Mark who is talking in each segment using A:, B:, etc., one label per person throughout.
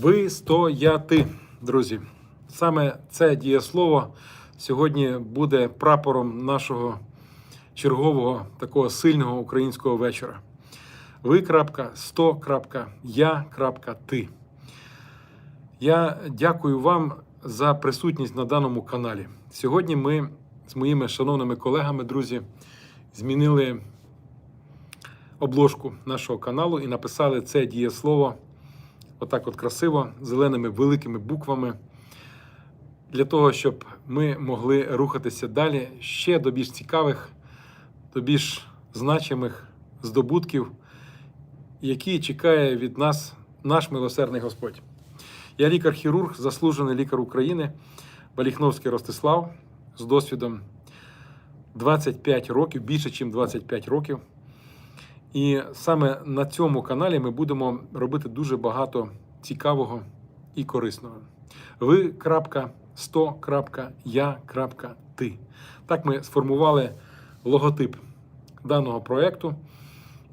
A: Вистояти, друзі. Саме це дієслово сьогодні буде прапором нашого чергового такого сильного українського вечора. Ви. крапка, сто. крапка, Я. крапка, Ти. Я дякую вам за присутність на даному каналі. Сьогодні ми з моїми шановними колегами, друзі, змінили обложку нашого каналу і написали це дієслово отак от красиво, зеленими великими буквами, для того, щоб ми могли рухатися далі ще до більш цікавих, до більш значимих здобутків, які чекає від нас наш милосердний Господь. Я лікар-хірург, заслужений лікар України, Баліхновський Ростислав з досвідом 25 років, більше, ніж 25 років. І саме на цьому каналі ми будемо робити дуже багато цікавого і корисного. Ви. крапка, сто. крапка, Я. крапка, Ти. Так ми сформували логотип даного проєкту.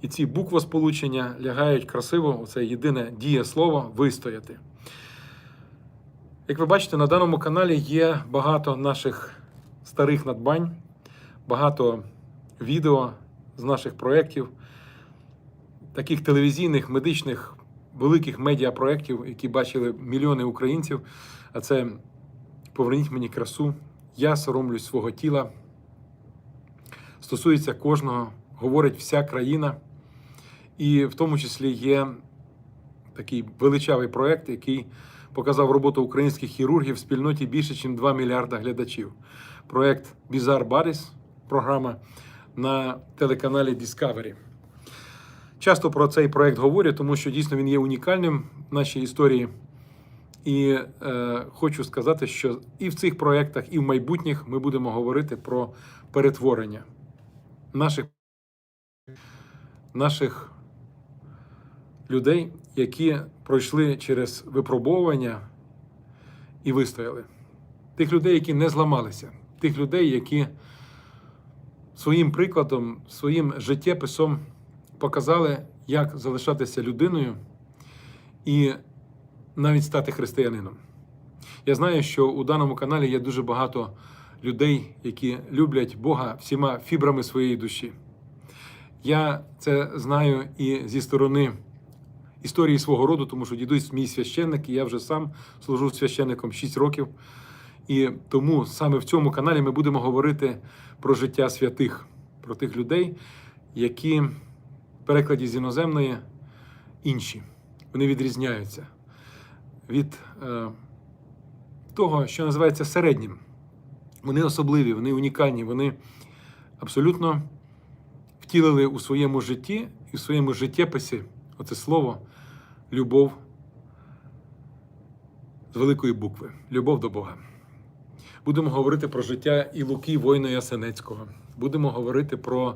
A: І ці буквосполучення лягають красиво це єдине дієслово вистояти. Як ви бачите, на даному каналі є багато наших старих надбань, багато відео з наших проєктів, таких телевізійних, медичних, великих медіапроєктів, які бачили мільйони українців. А це Поверніть мені красу, я соромлюсь свого тіла. Стосується кожного, говорить вся країна. І в тому числі є такий величавий проєкт, який показав роботу українських хірургів в спільноті більше, ніж 2 мільярда глядачів. Проєкт Bizarre Bodies, програма на телеканалі Discovery. Часто про цей проєкт говорю, тому що дійсно він є унікальним в нашій історії. І е, хочу сказати, що і в цих проєктах, і в майбутніх ми будемо говорити про перетворення наших, наших людей, які пройшли через випробовування і вистояли. Тих людей, які не зламалися, тих людей, які своїм прикладом, своїм життєписом показали, як залишатися людиною і навіть стати християнином. Я знаю, що у даному каналі є дуже багато людей, які люблять Бога всіма фібрами своєї душі. Я це знаю і зі сторони історії свого роду, тому що дідусь мій священник, і я вже сам служу священником 6 років. І тому саме в цьому каналі ми будемо говорити про життя святих, про тих людей, які перекладі з іноземної інші. Вони відрізняються від е, того, що називається середнім. Вони особливі, вони унікальні, вони абсолютно втілили у своєму житті і в своєму життєписі оце слово любов з великої букви любов до Бога. Будемо говорити про життя і Луки, воїна Ясенецького. Будемо говорити про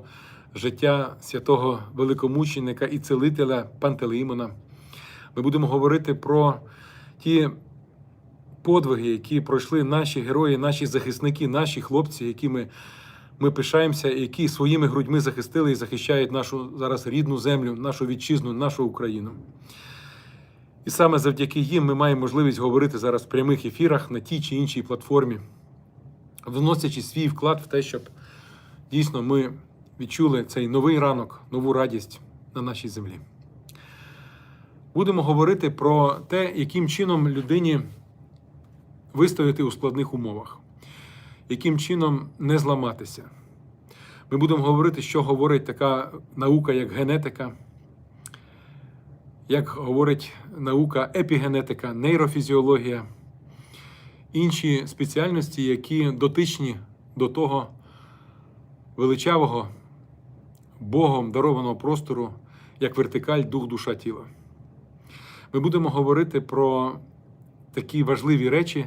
A: життя святого великомученика і целителя Пантелеймона. Ми будемо говорити про ті подвиги, які пройшли наші герої, наші захисники, наші хлопці, якими ми пишаємося, які своїми грудьми захистили і захищають нашу зараз рідну землю, нашу вітчизну, нашу Україну. І саме завдяки їм ми маємо можливість говорити зараз в прямих ефірах на тій чи іншій платформі, вносячи свій вклад в те, щоб дійсно ми відчули цей новий ранок, нову радість на нашій землі. Будемо говорити про те, яким чином людині вистояти у складних умовах, яким чином не зламатися. Ми будемо говорити, що говорить така наука, як генетика, як говорить наука епігенетика, нейрофізіологія, інші спеціальності, які дотичні до того величавого Богом дарованого простору, як вертикаль, дух, душа, тіло. Ми будемо говорити про такі важливі речі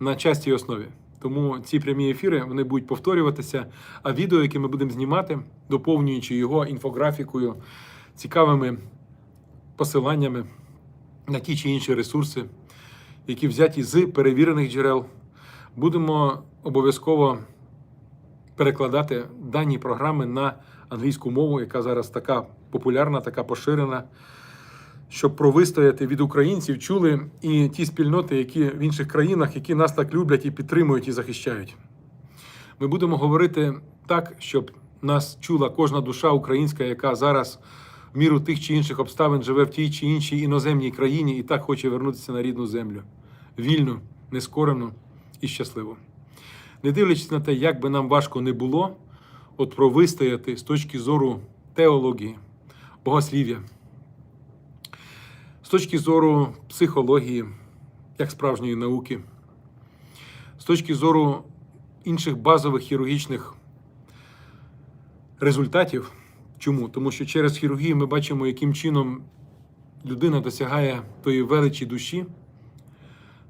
A: на частій основі. Тому ці прямі ефіри вони будуть повторюватися. А відео, яке ми будемо знімати, доповнюючи його інфографікою, цікавими посиланнями на ті чи інші ресурси, які взяті з перевірених джерел, будемо обов'язково перекладати дані програми на англійську мову, яка зараз така популярна, така поширена. щоб провистояти від українців, чули і ті спільноти, які в інших країнах, які нас так люблять і підтримують і захищають. Ми будемо говорити так, щоб нас чула кожна душа українська, яка зараз в міру тих чи інших обставин живе в тій чи іншій іноземній країні і так хоче вернутися на рідну землю. Вільну, нескорену і щасливу. Не дивлячись на те, як би нам важко не було, от провистояти з точки зору теології, богослів'я, з точки зору психології, як справжньої науки, з точки зору інших базових хірургічних результатів. Чому? Тому що через хірургію ми бачимо, яким чином людина досягає тої величі душі,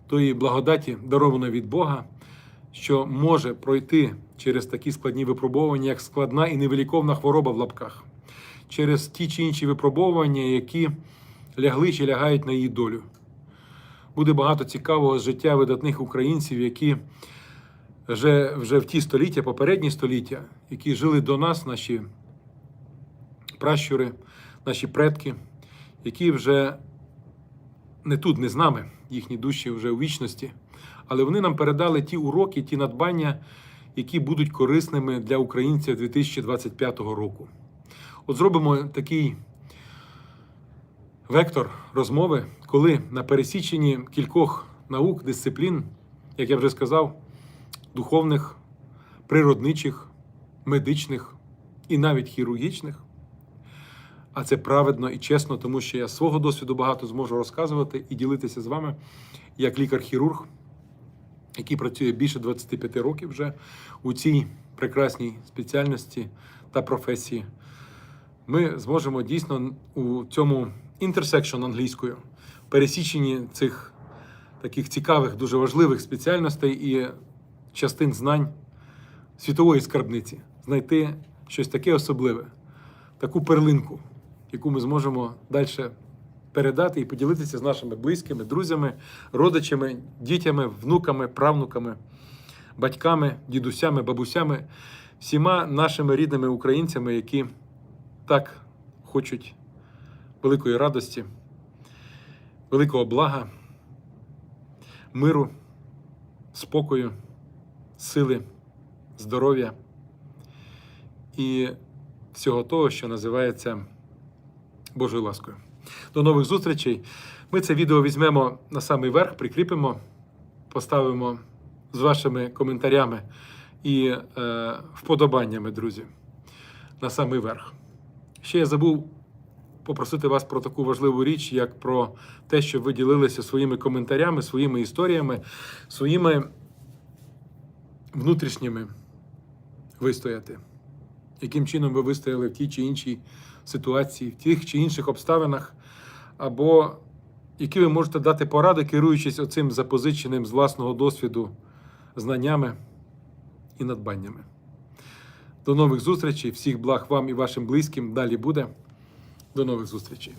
A: тої благодаті, дарованої від Бога, що може пройти через такі складні випробування, як складна і невиліковна хвороба в лапках, через ті чи інші випробовування, які лягли чи лягають на її долю. Буде багато цікавого з життя видатних українців, які вже, вже в ті століття, попередні століття, які жили до нас, наші пращури, наші предки, які вже не тут, не з нами, їхні душі вже у вічності, але вони нам передали ті уроки, ті надбання, які будуть корисними для українців 2025 року. От зробимо такий вектор розмови, коли на пересіченні кількох наук, дисциплін, як я вже сказав, духовних, природничих, медичних і навіть хірургічних. А це праведно і чесно, тому що я свого досвіду багато зможу розказувати і ділитися з вами як лікар-хірург, який працює більше 25 років вже у цій прекрасній спеціальності та професії. Ми зможемо дійсно у цьому інтерсекшн англійською пересіченні цих таких цікавих, дуже важливих спеціальностей і частин знань світової скарбниці знайти щось таке особливе, таку перлинку, яку ми зможемо далі передати і поділитися з нашими близькими, друзями, родичами, дітями, внуками, правнуками, батьками, дідусями, бабусями, всіма нашими рідними українцями, які так хочуть великої радості, великого блага, миру, спокою, сили, здоров'я і всього того, що називається Божою ласкою. До нових зустрічей. Ми це відео візьмемо на самий верх, прикріпимо, поставимо з вашими коментарями і е, вподобаннями, друзі, на самий верх. Ще я забув попросити вас про таку важливу річ, як про те, щоб ви ділилися своїми коментарями, своїми історіями, своїми внутрішніми вистояти. Яким чином ви вистояли в тій чи іншій ситуації, в тих чи інших обставинах, або які ви можете дати поради, керуючись оцим запозиченим з власного досвіду знаннями і надбаннями. До нових зустрічей, всіх благ вам і вашим близьким. Далі буде. До нових зустрічей.